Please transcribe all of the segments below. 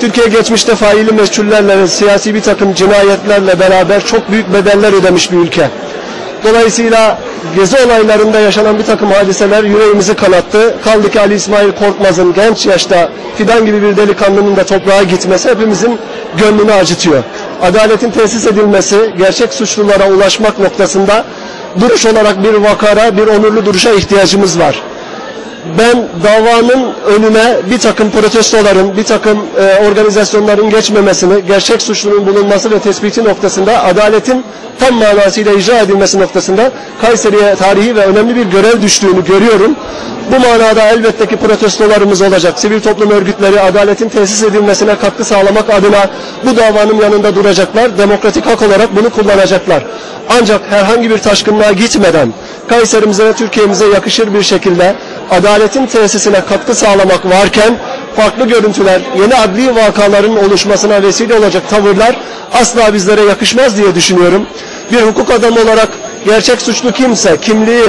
Türkiye geçmişte faili meçhullerle ve siyasi bir takım cinayetlerle beraber çok büyük bedeller ödemiş bir ülke. Dolayısıyla gezi olaylarında yaşanan bir takım hadiseler yüreğimizi kanattı. Kaldı ki Ali İsmail Korkmaz'ın genç yaşta fidan gibi bir delikanlının da toprağa gitmesi hepimizin gönlünü acıtıyor. Adaletin tesis edilmesi, gerçek suçlulara ulaşmak noktasında duruş olarak bir vakara, bir onurlu duruşa ihtiyacımız var ben davanın önüne bir takım protestoların, bir takım e, organizasyonların geçmemesini, gerçek suçlunun bulunması ve tespiti noktasında adaletin tam manasıyla icra edilmesi noktasında Kayseri'ye tarihi ve önemli bir görev düştüğünü görüyorum. Bu manada elbette ki protestolarımız olacak. Sivil toplum örgütleri adaletin tesis edilmesine katkı sağlamak adına bu davanın yanında duracaklar. Demokratik hak olarak bunu kullanacaklar. Ancak herhangi bir taşkınlığa gitmeden Kayserimize ve Türkiye'mize yakışır bir şekilde adaletin tesisine katkı sağlamak varken farklı görüntüler, yeni adli vakaların oluşmasına vesile olacak tavırlar asla bizlere yakışmaz diye düşünüyorum. Bir hukuk adamı olarak gerçek suçlu kimse, kimliği,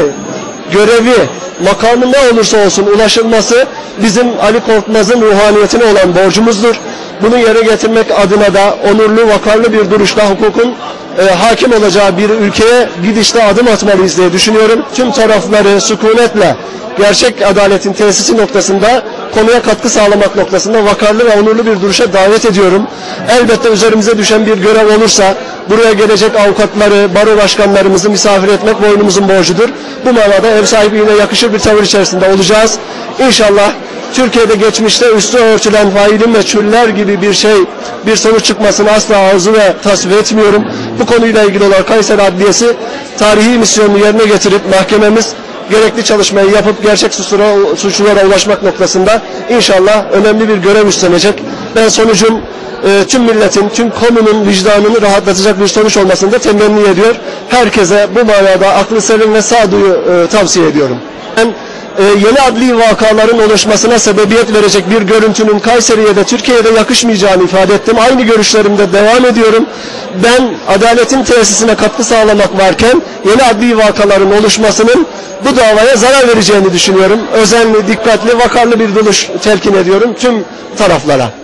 görevi, makamı ne olursa olsun ulaşılması bizim Ali Korkmaz'ın ruhaniyetine olan borcumuzdur. Bunu yere getirmek adına da onurlu, vakarlı bir duruşla hukukun e, hakim olacağı bir ülkeye gidişte adım atmalıyız diye düşünüyorum. Tüm tarafları sükunetle gerçek adaletin tesisi noktasında konuya katkı sağlamak noktasında vakarlı ve onurlu bir duruşa davet ediyorum. Elbette üzerimize düşen bir görev olursa buraya gelecek avukatları, baro başkanlarımızı misafir etmek boynumuzun borcudur. Bu manada ev sahipliğine yakışır bir tavır içerisinde olacağız. İnşallah Türkiye'de geçmişte üstü örtülen failin ve çüller gibi bir şey, bir sonuç çıkmasını asla arzu ve tasvip etmiyorum. Bu konuyla ilgili olarak Kayseri Adliyesi tarihi misyonunu yerine getirip mahkememiz gerekli çalışmayı yapıp gerçek suçlulara, suçlulara ulaşmak noktasında inşallah önemli bir görev üstlenecek. Ben sonucun e, tüm milletin, tüm kamunun vicdanını rahatlatacak bir sonuç olmasını da temenni ediyor. Herkese bu manada aklı selim ve sağduyu e, tavsiye ediyorum. Ben e, yeni adli vakaların oluşmasına sebebiyet verecek bir görüntünün Kayseri'ye de Türkiye'de yakışmayacağını ifade ettim. Aynı görüşlerimde devam ediyorum. Ben adaletin tesisine katkı sağlamak varken yeni adli vakaların oluşmasının bu davaya zarar vereceğini düşünüyorum. Özenli, dikkatli, vakarlı bir duruş telkin ediyorum tüm taraflara.